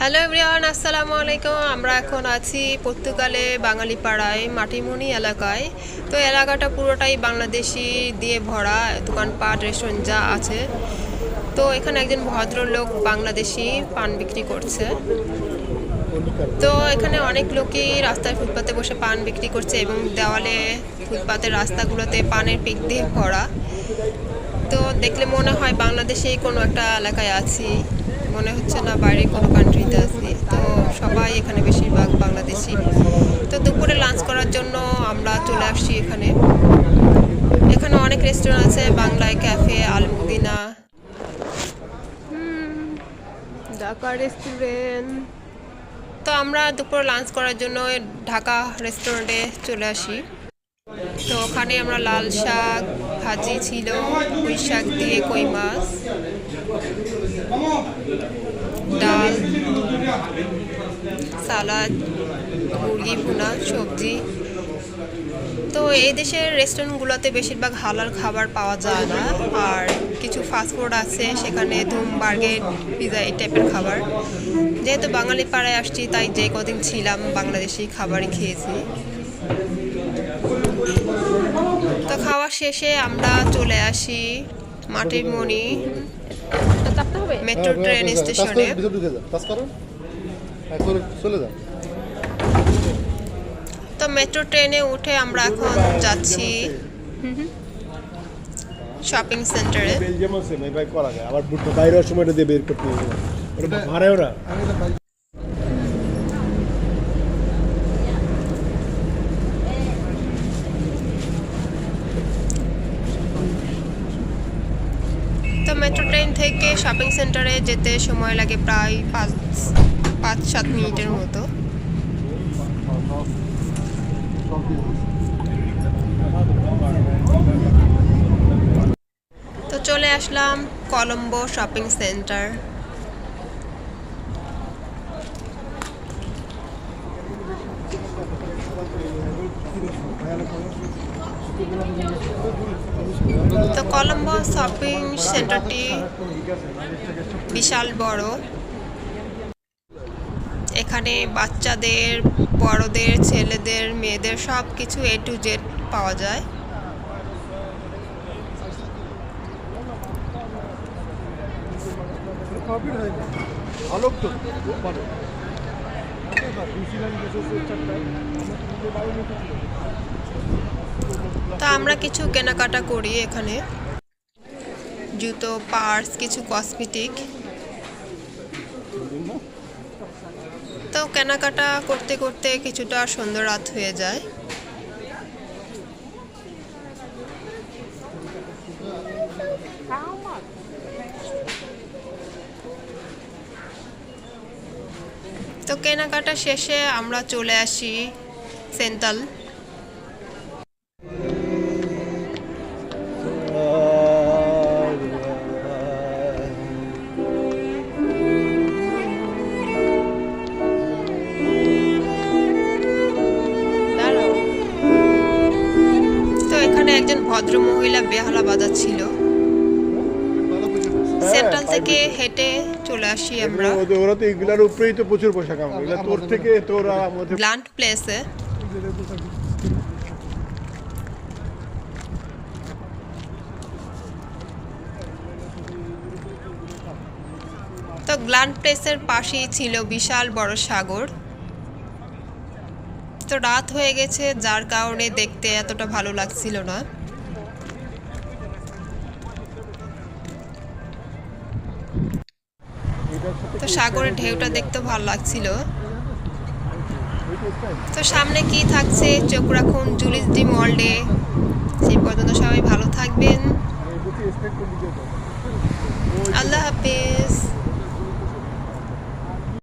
Hello everyone আসসালামু আলাইকুম আমরা এখন আছি পর্তুগালে বাঙালি পাড়ায় মাটিমুনি এলাকায়। তো এলাকাটা পুরোটাই বাংলাদেশি দিয়ে ভরা, দোকানপাট রেস্টুরেন্ট যা আছে। তো এখানে একজন ভদ্রলোক বাংলাদেশি পান বিক্রি করছে। তো এখানে অনেক লোকই রাস্তায় ফুটপাতে বসে পান বিক্রি করছে এবং দেওয়ালে ফুটপাতের রাস্তাগুলোতে পানের পিক দিয়ে ভরা। তো দেখলে মনে হয় বাংলাদেশেই কোনো একটা এলাকায় আছি। মনে হচ্ছে না বাইরে কোনো কান্ট্রিতে আসি তো সবাই এখানে বেশিরভাগ বাংলাদেশি। তো দুপুরে লাঞ্চ করার জন্য আমরা চলে আসছি এখানে। এখানে অনেক রেস্টুরেন্ট আছে বাংলায় ক্যাফে আলমদিনা ঢাকা রেস্টুরেন্ট তো আমরা দুপুরে লাঞ্চ করার জন্য ঢাকা রেস্টুরেন্টে চলে আসি। তো ওখানে আমরা লাল শাক ভাজি ছিল পুঁই শাক দিয়ে কই মাছ। ডাল, সালাদ, মুরগি, ভুনা, সবজি। তো এই দেশের রেস্টুরেন্টগুলোতে বেশিরভাগ হালাল খাবার পাওয়া যায় না। আর কিছু ফাস্টফুড আছে, সেখানে ধুম বার্গের পিজা এই টাইপের খাবার। যেহেতু বাঙালি পাড়ায় আসছি, তাই যে কদিন ছিলাম, বাংলাদেশি খাবারই খেয়েছি। তো খাওয়া শেষে আমরা চলে আসি মাটির মণি মেট্রো ট্রেন স্টেশনে। ভিতর ঢুকে যা কাজ করো। হ্যাঁ, করে চলে যা। তো মেট্রো ট্রেনে উঠে আমরা এখন যাচ্ছি শপিং সেন্টারে। বেলজিয়াম আছে ভাই করা যায়। আবার বাইরে হওয়ার দিয়ে বের করতে হবে। ওটা মারে ওরা তো ট্রেন থেকে শপিং সেন্টারে যেতে সময় লাগে প্রায় পাঁচ পাঁচ, সাত মিনিটের মতো। তো চলে আসলাম কলম্বো শপিং সেন্টার তো কলম্বো শপিং সেন্টারটি বিশাল বড়। এখানে বাচ্চাদের, বড়দের, ছেলেদের, মেয়েদের সব কিছু এ টু জেড পাওয়া যায়। ভালো তো আমরা কিছু কেনাকাটা করি এখানে। জুতো, পার্স, কিছু কসমেটিক। তো কেনাকাটা করতে করতে কিছুটা সুন্দর রাত হয়ে যায়। তো কেনাকাটা শেষে আমরা চলে আসি সেন্টাল একজন ভদ্র মহিলা বেহালা বাজাচ্ছিল। সেন্ট্রাল থেকে হেঁটে চলে আসি আমরা। ওরা তো এগুলার উপরেই তো প্রচুর পয়সা কামাবে এগুলা তোর থেকে তোরা আমাদের গ্লান্ট প্লেসে। তো গ্লান্ট প্লেসের পাশেই ছিল বিশাল বড় সাগর। তো রাত হয়ে গেছে, যার কারণে দেখতে এতটা ভালো লাগছিল না। তো সাগরের ঢেউটা দেখতে ভালো লাগছিল। তো সামনে কি থাকছে? চোখ রাখুন, জুলিস ডি মল্ডে।